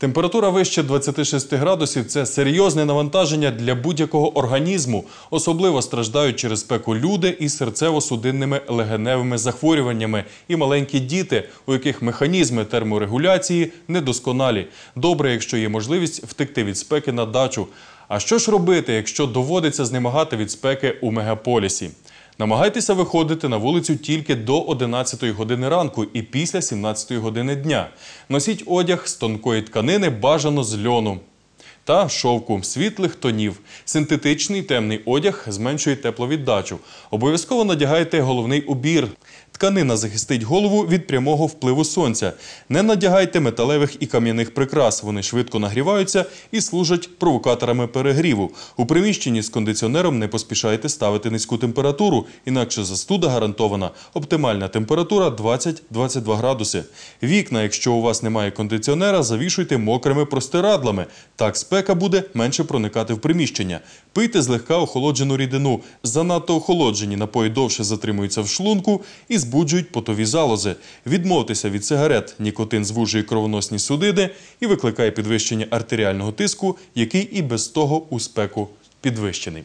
Температура вище 26 градусів це серйозне навантаження для будь-якого організму. Особливо страждають через спеку люди із серцево-судинними легеневими захворюваннями і маленькі діти, у яких механізми терморегуляції недосконалі. Добре, якщо є можливість втекти від спеки на дачу. А що ж робити, якщо доводиться знемагати від спеки у мегаполісі? Намагайтеся виходити на вулицю тільки до 11 години ранку і після 17 години дня. Носіть одяг з тонкої тканини, бажано з льону та шовку світлих тонів. Синтетичний темний одяг зменшує тепловіддачу. Обов'язково надягайте головний убір. Тканина захистить голову від прямого впливу сонця. Не надягайте металевих і кам'яних прикрас. Вони швидко нагріваються і служать провокаторами перегріву. У приміщенні з кондиціонером не поспішайте ставити низьку температуру, інакше застуда гарантована. Оптимальна температура 20-22 градуси. Вікна, якщо у вас немає кондиціонера, завішуйте мокрими простирадлами. Так спека буде менше проникати в приміщення. Пийте злегка охолоджену рідину. Занадто охолоджені напої довше затримуються в шлунку і збуджують потові залози. Відмовтеся від сигарет. Нікотин звужує кровоносні судини і викликає підвищення артеріального тиску, який і без того у спеку підвищений.